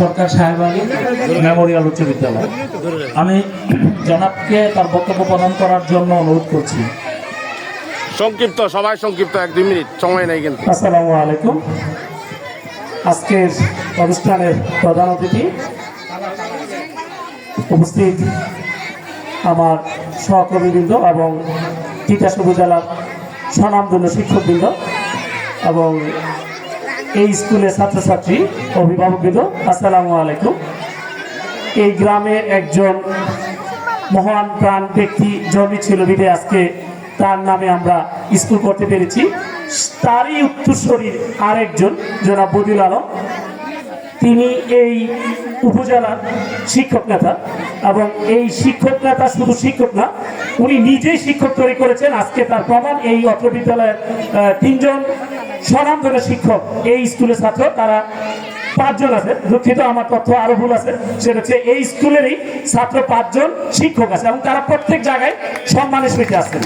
সরকার সাহেব আলী মেমোরিয়াল উচ্চ বিদ্যালয়। আমি জনাবকে তার বক্তব্য প্রদান করার জন্য অনুরোধ করছি। সংক্ষিপ্ত সবাই সংক্ষিপ্ত এক দুই মিনিট সময় নেই কিন্তু। আসসালামু আলাইকুম। আজকের অনুষ্ঠানের প্রধান অতিথি উপস্থিত আমার সহকর্মীবৃন্দ এবং তিতাস উপজেলার স্বনামধন্য শিক্ষকবৃন্দ এবং এই স্কুলের ছাত্রছাত্রী, অভিভাবকবৃন্দ, আসসালামু আলাইকুম। এই গ্রামের একজন মহান প্রাণ ব্যক্তি জন্মেছিল বিধে আজকে, তার নামে আমরা স্কুল করতে পেরেছি। তারই উত্তরস্বরীর আরেকজন, জনাব বদিল আলম। তিনি এই উপজেলার শিক্ষক নেতা এবং এই শিক্ষক নেতা শুধু শিক্ষক না, উনি নিজেই শিক্ষক তৈরি করেছেন। আজকে তার প্রমাণ এই অত্র বিদ্যালয়ের তিনজন স্বনামধন্য শিক্ষক এই স্কুলের ছাত্র, তারা পাঁচজন আছে। দুঃখিত, আমার তথ্য আরও ভুল আছে। সেটা হচ্ছে এই স্কুলেরই ছাত্র পাঁচজন শিক্ষক আছে এবং তারা প্রত্যেক জায়গায় সম্মানের সহিত আছেন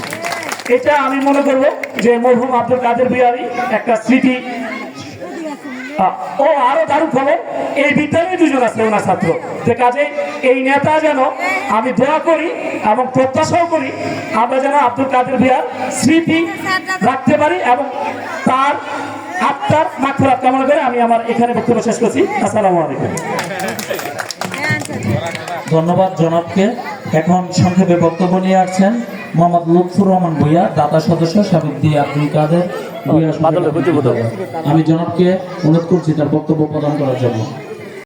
এটা আমি মনে করব যে মরহুম আব্দুল কাদের বিহারি একটা স্মৃতি ও আরও দারুণ খবর এই বিদ্যালয়ে দুজন আছে, ওনার ছাত্র। যে কাজে এই নেতা যেন আমি দোয়া করি এবং প্রত্যাশাও করি, আমরা যেন আব্দুল কাদের বিহার স্মৃতি রাখতে পারি এবং তার আত্মার মাখরাত কামনা করে আমি আমার এখানে বক্তব্য শেষ করছি। আসসালামু আলাইকুম। ধন্যবাদ জনাবকে। এখন সংক্ষেপে বক্তব্য নিয়ে আসছেন মোহাম্মদ লুৎফুর রহমান ভুইয়া দাতা সদস্য সাবেক দিয়ে আব্দুল কাদের আমি জনাবকে অনুরোধ করছি তার বক্তব্য প্রদান করার জন্য।